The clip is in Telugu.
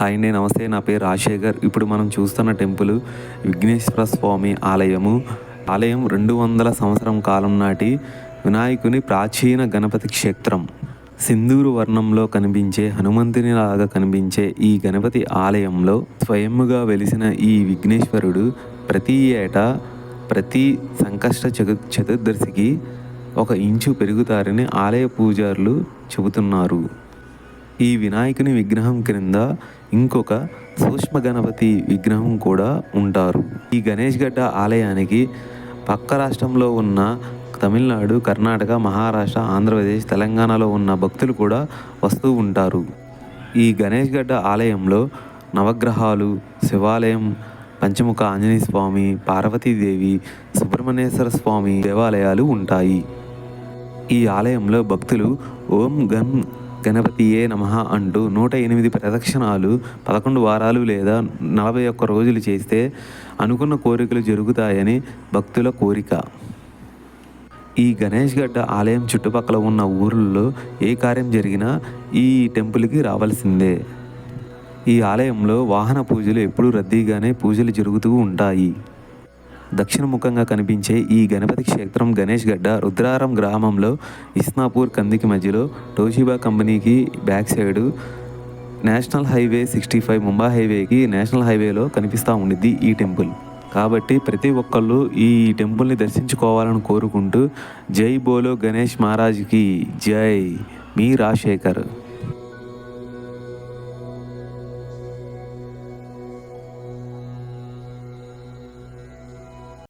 హాయ్ నేను నమస్తే. నా పేరు రాజశేఖర్. ఇప్పుడు మనం చూస్తున్న టెంపుల్ విఘ్నేశ్వర స్వామి ఆలయము. ఆలయం రెండు వందల సంవత్సరం కాలం నాటి వినాయకుని ప్రాచీన గణపతి క్షేత్రం. సింధూరు వర్ణంలో కనిపించే హనుమంతుని లాగా కనిపించే ఈ గణపతి ఆలయంలో స్వయముగా వెలిసిన ఈ విఘ్నేశ్వరుడు ప్రతి ఏటా ప్రతి సంకష్ట చతు చతుర్దశికి ఒక ఇంచు పెరుగుతారని ఆలయ పూజారులు చెబుతున్నారు. ఈ వినాయకుని విగ్రహం క్రింద ఇంకొక సూక్ష్మ గణపతి విగ్రహం కూడా ఉంటారు. ఈ గణేష్ గడ్డ ఆలయానికి పక్క రాష్ట్రంలో ఉన్న తమిళనాడు కర్ణాటక మహారాష్ట్ర ఆంధ్రప్రదేశ్ తెలంగాణలో ఉన్న భక్తులు కూడా వస్తూ ఉంటారు. ఈ గణేష్ గడ్డ ఆలయంలో నవగ్రహాలు శివాలయం పంచముఖ ఆంజనేయ స్వామి పార్వతీదేవి సుబ్రహ్మణ్యేశ్వర స్వామి దేవాలయాలు ఉంటాయి. ఈ ఆలయంలో భక్తులు ఓం గం గణపతియే నమ అంటూ నూట ఎనిమిది ప్రదక్షిణాలు పదకొండు వారాలు లేదా నలభై ఒక్క రోజులు చేస్తే అనుకున్న కోరికలు జరుగుతాయని భక్తుల కోరిక. ఈ గణేష్ గడ్డ ఆలయం చుట్టుపక్కల ఉన్న ఊర్లలో ఏ కార్యం జరిగినా ఈ టెంపుల్కి రావాల్సిందే. ఈ ఆలయంలో వాహన పూజలు ఎప్పుడూ రద్దీగానే పూజలు జరుగుతూ ఉంటాయి. దక్షిణముఖంగా కనిపించే ఈ గణపతి క్షేత్రం గణేష్ గడ్డ రుద్రారం గ్రామంలో ఇస్నాపూర్ కందికి మధ్యలో టోషిబా కంపెనీకి back side national highway sixty five Mumbai హైవేకి నేషనల్ హైవేలో కనిపిస్తూ ఉండిద్ది ఈ టెంపుల్. కాబట్టి ప్రతి ఒక్కళ్ళు ఈ టెంపుల్ని దర్శించుకోవాలని కోరుకుంటూ జై బోలో గణేష్ మహారాజ్కి జై. మీ రాజశేఖర్.